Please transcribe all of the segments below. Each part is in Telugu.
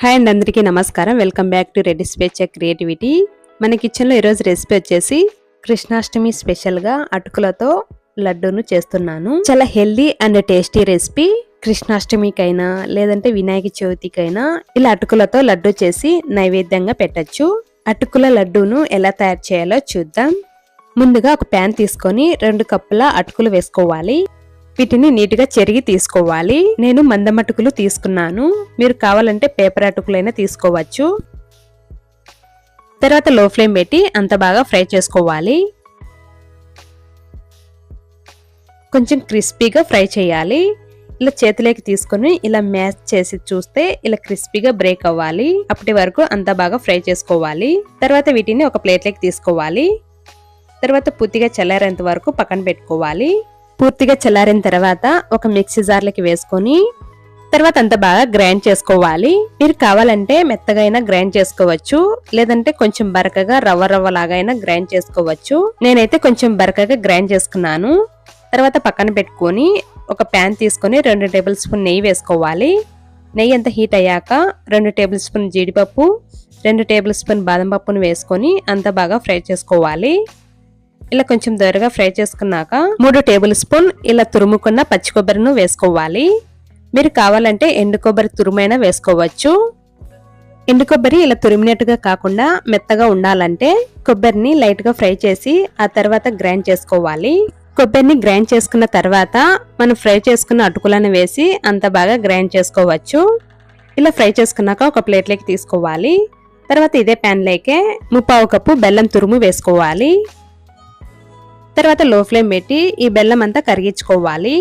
హాయ్ అండ్ అందరికీ నమస్కారం. వెల్కమ్ బ్యాక్ టు రెడ్డి స్పేచర్ క్రియేటివిటీ మన కిచెన్లో ఈరోజు రెసిపీ వచ్చేసి కృష్ణాష్టమి స్పెషల్గా అటుకులతో లడ్డూను చేస్తున్నాను. చాలా హెల్దీ అండ్ టేస్టీ రెసిపీ కృష్ణాష్టమికైనా లేదంటే వినాయక చవితికైనా ఇలా అటుకులతో లడ్డు చేసి నైవేద్యంగా పెట్టచ్చు. అటుకుల లడ్డూను ఎలా తయారు చేయాలో చూద్దాం. ముందుగా ఒక ప్యాన్ తీసుకొని రెండు కప్పుల అటుకులు వేసుకోవాలి. వీటిని నీట్గా చెరిగి తీసుకోవాలి. నేను మందమటుకులు తీసుకున్నాను. మీరు కావాలంటే పేపర్ అటుకులైనా తీసుకోవచ్చు. తర్వాత లో ఫ్లేమ్ పెట్టి అంత బాగా ఫ్రై చేసుకోవాలి. కొంచెం క్రిస్పీగా ఫ్రై చేయాలి. ఇలా చేతిలోకి తీసుకొని ఇలా మ్యాచ్ చేసి చూస్తే ఇలా క్రిస్పీగా బ్రేక్ అవ్వాలి. అప్పటి వరకు అంత బాగా ఫ్రై చేసుకోవాలి. తర్వాత వీటిని ఒక ప్లేట్లోకి తీసుకోవాలి. తర్వాత పూర్తిగా చల్లారేంత వరకు పక్కన పెట్టుకోవాలి. పూర్తిగా చల్లారిన తర్వాత ఒక మిక్సీ జార్లకి వేసుకొని తర్వాత అంత బాగా గ్రైండ్ చేసుకోవాలి. మీరు కావాలంటే మెత్తగా గ్రైండ్ చేసుకోవచ్చు. లేదంటే కొంచెం బరకగా రవ్వ రవ్వ లాగా గ్రైండ్ చేసుకోవచ్చు. నేనైతే కొంచెం బరకగా గ్రైండ్ చేసుకున్నాను. తర్వాత పక్కన పెట్టుకొని ఒక ప్యాన్ తీసుకొని రెండు టేబుల్ స్పూన్ నెయ్యి వేసుకోవాలి. నెయ్యి అంత హీట్ అయ్యాక రెండు టేబుల్ స్పూన్ జీడిపప్పు రెండు టేబుల్ స్పూన్ బాదం పప్పును వేసుకొని అంత బాగా ఫ్రై చేసుకోవాలి. ఇలా కొంచెం దొరగా ఫ్రై చేసుకున్నాక మూడు టేబుల్ స్పూన్ ఇలా తురుముకున్న పచ్చి కొబ్బరిను వేసుకోవాలి. మీరు కావాలంటే ఎండు కొబ్బరి తురుమైనా వేసుకోవచ్చు. ఎండు కొబ్బరి ఇలా తురిమినట్టుగా కాకుండా మెత్తగా ఉండాలంటే కొబ్బరిని లైట్గా ఫ్రై చేసి ఆ తర్వాత గ్రైండ్ చేసుకోవాలి. కొబ్బరిని గ్రైండ్ చేసుకున్న తర్వాత మనం ఫ్రై చేసుకున్న అటుకులను వేసి అంత బాగా గ్రైండ్ చేసుకోవచ్చు. ఇలా ఫ్రై చేసుకున్నాక ఒక ప్లేట్లోకి తీసుకోవాలి. తర్వాత ఇదే ప్యాన్లోకే ముప్పావు కప్పు బెల్లం తురుము వేసుకోవాలి. తర్వాత లో ఫ్లేమ్ పెట్టి ఈ బెల్లం అంతా కరిగించుకోవాలి.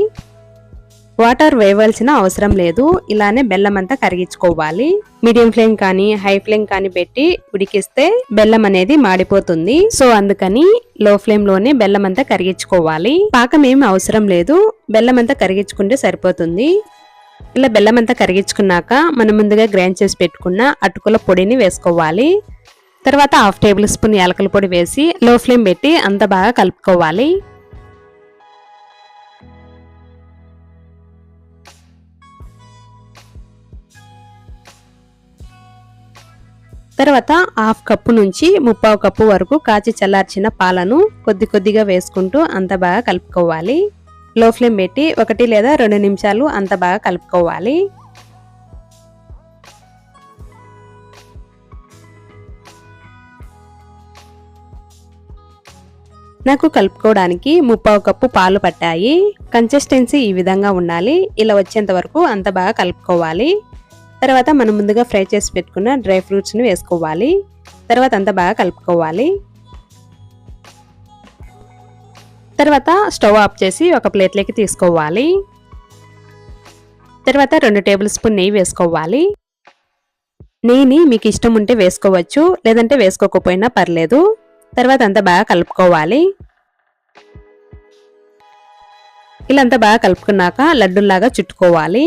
వాటర్ వేయవలసిన అవసరం లేదు. ఇలానే బెల్లం అంతా కరిగించుకోవాలి. మీడియం ఫ్లేమ్ కానీ హై ఫ్లేమ్ కానీ పెట్టి ఉడికిస్తే బెల్లం అనేది మాడిపోతుంది. సో అందుకని లో ఫ్లేమ్లోనే బెల్లం అంతా కరిగించుకోవాలి. పాకం ఏమి అవసరం లేదు. బెల్లం అంతా కరిగించుకుంటే సరిపోతుంది. ఇలా బెల్లం అంతా కరిగించుకున్నాక మనం ముందుగా గ్రైండ్ చేసి పెట్టుకున్న అటుకుల పొడిని వేసుకోవాలి. తర్వాత హాఫ్ టేబుల్ స్పూన్ యాలకల పొడి వేసి లో ఫ్లేమ్ పెట్టి అంత బాగా కలుపుకోవాలి. తర్వాత హాఫ్ కప్పు నుంచి ముప్పావు కప్పు వరకు కాచి చల్లార్చిన పాలను కొద్ది కొద్దిగా వేసుకుంటూ అంత బాగా కలుపుకోవాలి. లో ఫ్లేమ్ పెట్టి ఒకటి లేదా రెండు నిమిషాలు అంత బాగా కలుపుకోవాలి. నాకు కలుపుకోవడానికి ముప్పావు కప్పు పాలు పట్టాయి. కన్సిస్టెన్సీ ఈ విధంగా ఉండాలి. ఇలా వచ్చేంత వరకు అంత బాగా కలుపుకోవాలి. తర్వాత మనం ముందుగా ఫ్రై చేసి పెట్టుకున్న డ్రై ఫ్రూట్స్ని వేసుకోవాలి. తర్వాత అంత బాగా కలుపుకోవాలి. తర్వాత స్టవ్ ఆఫ్ చేసి ఒక ప్లేట్లోకి తీసుకోవాలి. తర్వాత రెండు టేబుల్ స్పూన్ నెయ్యి వేసుకోవాలి. నెయ్యిని మీకు ఇష్టం ఉంటే వేసుకోవచ్చు. లేదంటే వేసుకోకపోయినా పర్లేదు. తర్వాత అంతా బాగా కలుపుకోవాలి. ఇలా అంతా బాగా కలుపుకున్నాక లడ్డుల్లాగా చుట్టుకోవాలి.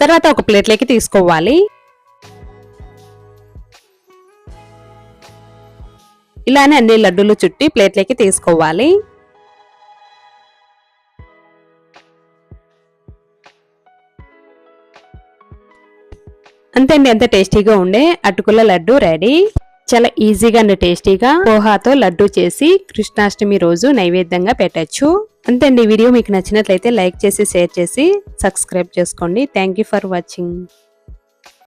తర్వాత ఒక ప్లేట్లోకి తీసుకోవాలి. ఇలానే అన్ని లడ్డూలు చుట్టి ప్లేట్లోకి తీసుకోవాలి. అంతే అండి ఎంత టేస్టీగా ఉండే అటుకుల లడ్డు రెడీ. చాలా ఈజీగా అండ్ టేస్టీగా పోహాతో లడ్డు చేసి కృష్ణాష్టమి రోజు నైవేద్యంగా పెట్టచ్చు. అంతే అండి వీడియో మీకు నచ్చినట్లయితే లైక్ చేసి షేర్ చేసి సబ్స్క్రైబ్ చేసుకోండి. Thank for watching.